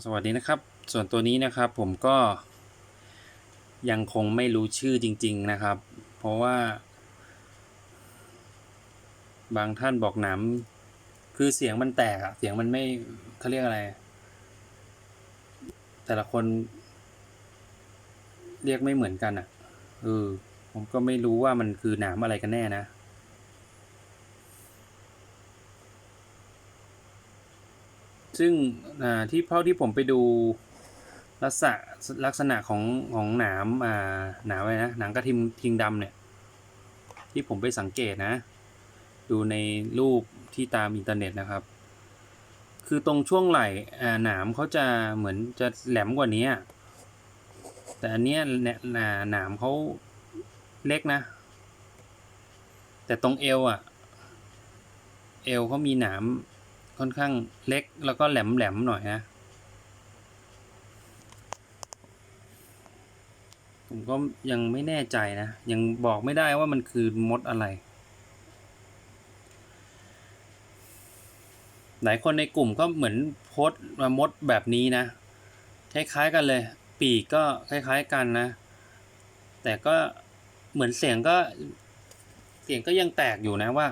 สวัสดีนะครับ ส่วนตัวนี้นะครับผมก็ยังคงไม่รู้ชื่อจริง ๆนะครับ เพราะว่า บางท่านบอกหนามคือเสียงมันแตกอะเสียงมันไม่เขาเรียกอะไร แต่ละคนเรียกไม่เหมือนกันอะเออผมก็ไม่รู้ว่ามันคือหนามอะไรกันแน่นะ ซึ่งที่เท่าที่ผมไปดูลักษณะลักษณะของของหนามอ่าหนามอะไรนะหนังกระทิงทิงดำเนี่ย ที่ผมไปสังเกตนะ ดูในรูปที่ตามอินเทอร์เน็ตนะครับ คือตรงช่วงไหล่อ่าหนามเขาจะเหมือนจะแหลมกว่านี้ แต่อันเนี้ยเนี่ยหนามเขาเล็กนะ แต่ตรงเอวอะ เอวเขามีหนาม ค่อนข้างเล็กแล้วก็แหลมแหลมๆหน่อยนะ ผมก็ยังไม่แน่ใจนะ ยังบอกไม่ได้ว่ามันคือมดอะไร หลายคนในกลุ่มก็เหมือนโพสมามดแบบนี้นะ คล้ายๆกันเลย ปีกก็คล้ายๆกันนะ แต่ก็เหมือนเสียงก็เสียงก็ยังแตกอยู่นะว่า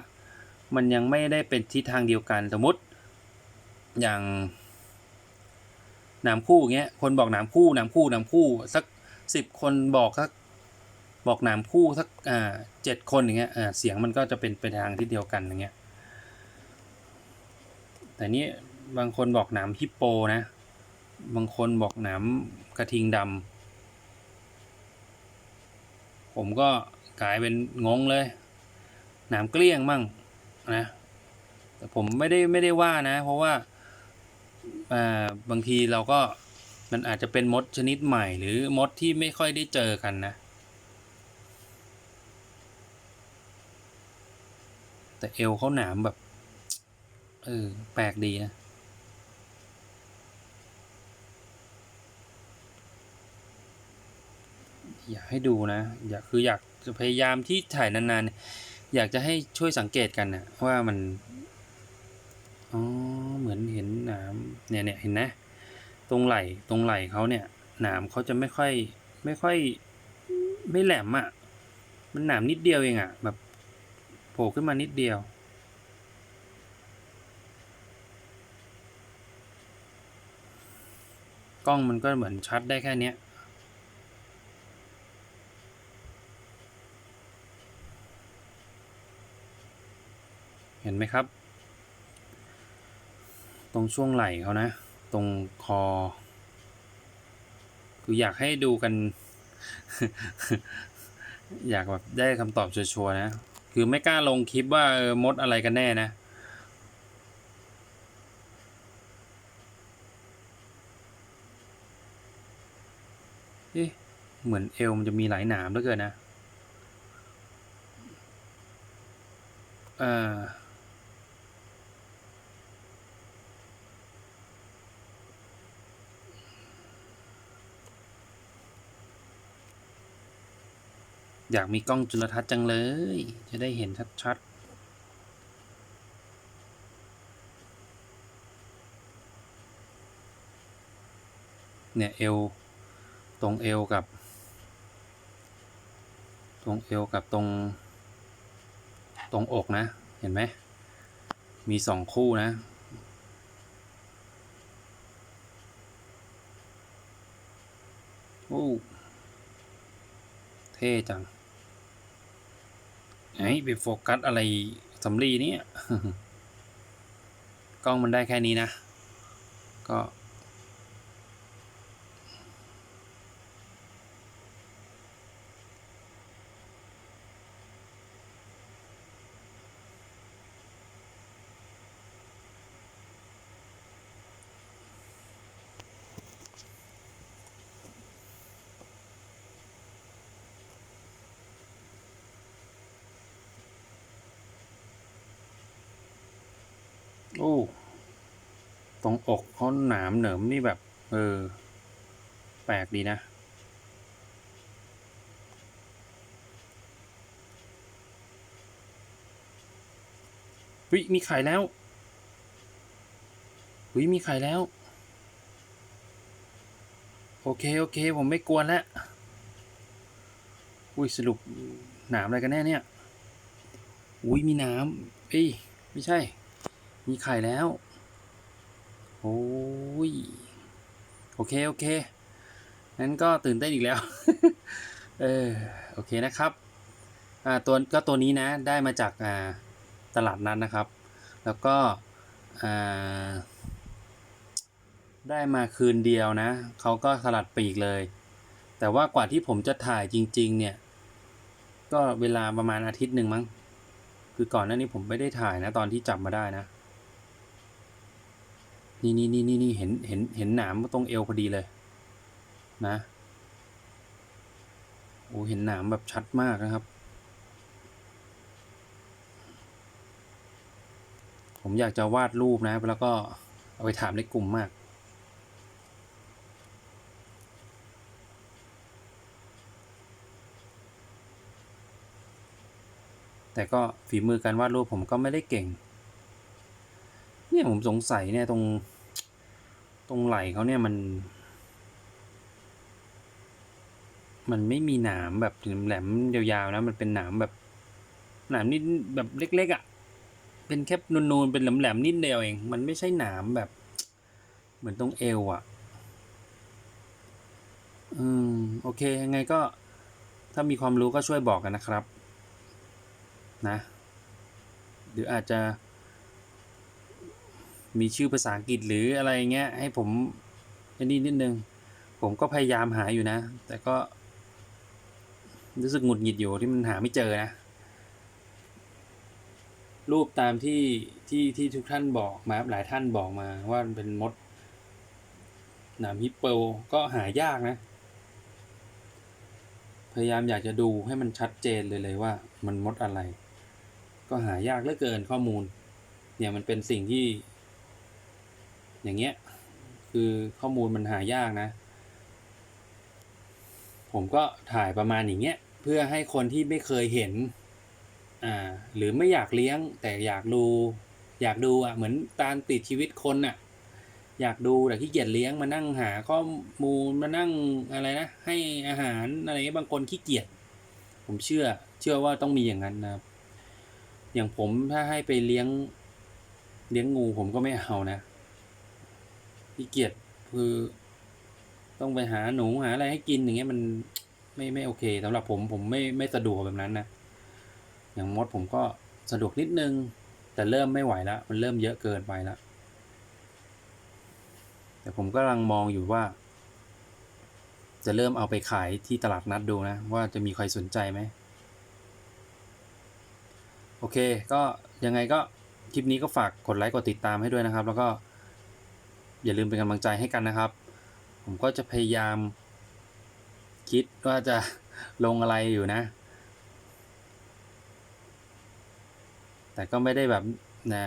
มันยังไม่ได้เป็นทิศทางเดียวกันสมมติ อย่างหนามคู่เงี้ย คนบอกหนามคู่หนามคู่หนามคู่ สักสิบคนบอกสักบอกหนามคู่สักอ่าเจ็ดคนอย่างเงี้ยอ่าเสียงมันก็จะเป็นไปทางที่เดียวกันอย่างเงี้ย แต่นี้บางคนบอกหนามฮิปโปนะ บางคนบอกหนามกระทิงดำผมก็กลายเป็นงงเลยหนามเกลี้ยงมั่งนะแต่ผมไม่ได้ไม่ได้ว่านะ เพราะว่า บางทีเราก็มันอาจจะเป็นมดชนิดใหม่ หรือมดที่ไม่ค่อยได้เจอกันนะ แต่เอวเขาหนามแบบเออแปลกดีนะอยากให้ดูนะอยากคืออยากจะพยายามที่ถ่ายนานๆ อยากจะให้ช่วยสังเกตกันนะว่ามัน อ๋อ เหมือนเห็น เนี่ยเนี่ยเห็นนะ ตรงไหล่ตรงไหล่เขาเนี่ย หนามเขาจะไม่ค่อยไม่ค่อยไม่แหลมอะ่ะ มันหนามนิดเดียวเองอะ่ะ แบบโผล่ขึ้นมานิดเดียว กล้องมันก็เหมือนชัดได้แค่เนี้ยเห็นไหมครับ ตรงช่วงไหล่เขานะ ตรงคอ คืออยากให้ดูกัน อยากแบบได้คำตอบชัวร์ๆนะ คือไม่กล้าลงคลิปว่าออมดอะไรกันแน่นะเอ๊ะเหมือนเอวมันจะมีหลายหนามเหลือเกินนะ อ่า อยากมีกล้องจุลทรรศน์จังเลย จะได้เห็นชัดๆ เนี่ย เอว ตรงเอวกับ ตรงเอวกับตรง ตรงอกนะ เห็นไหม มีสองคู่นะโอ้ เท่จัง ไอ้ไปโฟกัสอะไรสำลีเนี่ย กล้องมันได้แค่นี้นะ ก็ โอ้ตรงอกเขาหนามเหนิมนี่แบบ เออ แปลกดีนะ วิ มีไข่แล้ว วิมีไข่แล้ว โอเค โอเค ผมไม่กวนแล้ว อุ้ย สรุปหนามอะไรกันแน่เนี่ย อุ้ย มีน้ำเอ้ย ไม่ใช่ มีไข่แล้ว โอ้ย โอเค โอเคงั้นก็ตื่นเต้นอีกแล้ว เออ โอเคนะครับ อ่า ตัว ก็ตัวนี้นะ ได้มาจาก อ่า ตลาดนัดนะครับ แล้วก็ อ่า ได้มาคืนเดียวนะ เขาก็สลัดปีกเลย แต่ว่ากว่าที่ผมจะถ่ายจริง ๆ เนี่ย ก็เวลาประมาณอาทิตย์หนึ่งมั้ง คือก่อนหน้านี้ผมไม่ได้ถ่ายนะ ตอนที่จับมาได้นะ นี่นี่นี่นี่นี่เห็นเห็นเห็นหนามตรงเอวพอดีเลย นะโอ้เห็นหนามแบบชัดมากนะครับ ผมอยากจะวาดรูปนะ แล้วก็เอาไปถามในกลุ่มมาก แต่ก็ฝีมือการวาดรูปผมก็ไม่ได้เก่ง เนี่ยผมสงสัยเนี่ยตรง ตรงไหล่เขาเนี่ยมัน มันไม่มีหนามแบบแหลมๆยาวๆนะ มันเป็นหนามแบบหนามนิดแบบเล็กๆอะ่ะ เป็นแค่นูนๆเป็นแหลมๆนิดเดียวเอง มันไม่ใช่หนามแบบ เหมือนตรงเอวอะ่ะ อืมโอเคยังไงก็ ถ้ามีความรู้ก็ช่วยบอกกันนะครับ นะ หรืออาจจะ มีชื่อภาษาอังกฤษหรืออะไรเงี้ยให้ผมอันนี้นิดนึง ผมก็พยายามหาอยู่นะ แต่ก็ รู้สึกหงุดหงิดอยู่ที่มันหาไม่เจอนะ รูปตามที่ที่ที่ทุกท่านบอกมาหลายท่านบอกมาว่ามันเป็นมดหนามฮิปโปก็หายากนะ พยายามอยากจะดูให้มันชัดเจนเลยเลยว่า มันมดอะไร ก็หายากเหลือเกินข้อมูล เนี่ยมันเป็นสิ่งที่ อย่างเงี้ย คือข้อมูลมันหายากนะ ผมก็ถ่ายประมาณอย่างเงี้ย เพื่อให้คนที่ไม่เคยเห็น อ่า หรือไม่อยากเลี้ยง แต่อยากดู อยากดูอะ เหมือนตามติดชีวิตคนอะ อยากดูแต่ขี้เกียจเลี้ยงมานั่งหาข้อมูลมานั่งอะไรนะ ให้อาหารอะไรเงี้ยบางคนขี้เกียจ ผมเชื่อ เชื่อว่าต้องมีอย่างนั้นนะครับอย่างผมถ้าให้ไปเลี้ยง เลี้ยงงูผมก็ไม่เอานะ ขี้เกียจคือต้องไปหาหนูหาอะไรให้กินอย่างเงี้ยมันไม่ไม่โอเคสำหรับผมผมไม่ไม่สะดวกแบบนั้นนะอย่างมดผมก็สะดวกนิดนึง แต่เริ่มไม่ไหวแล้วมันเริ่มเยอะเกินไปแล้วแต่ผมก็กำลังมองอยู่ว่า จะเริ่มเอาไปขายที่ตลาดนัดดูนะ ว่าจะมีใครสนใจไหมโอเค ก็ยังไงก็คลิปนี้ก็ฝากกดไลค์กดติดตามให้ด้วยนะครับ แล้วก็ อย่าลืมเป็นกำลังใจให้กันนะครับ ผมก็จะพยายาม คิดว่าจะลงอะไรอยู่นะ แต่ก็ไม่ได้แบบนะ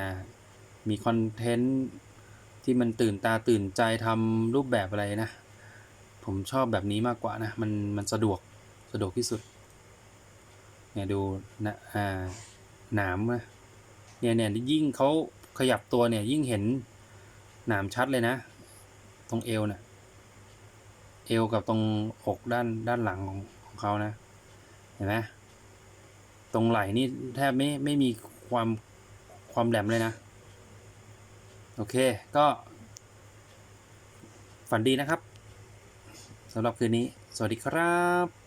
มีคอนเทนต์ที่มันตื่นตาตื่นใจทำรูปแบบอะไรนะ ผมชอบแบบนี้มากกว่านะ มันมันสะดวกสะดวกที่สุดเนี่ยดูนะอ่าหนามนะเนี่ยเนี่ยยิ่งเขาขยับตัวเนี่ยยิ่งเห็น หนามชัดเลยนะ ตรงเอวนะ่ะเอวกับตรงอกด้านด้านหลังของของเขานะ เห็นไหมตรงไหล่นี่แทบไม่ไม่มีความความแหลมเลยนะ โอเคก็ฝันดีนะครับสำหรับคืนนี้ สวัสดีครับ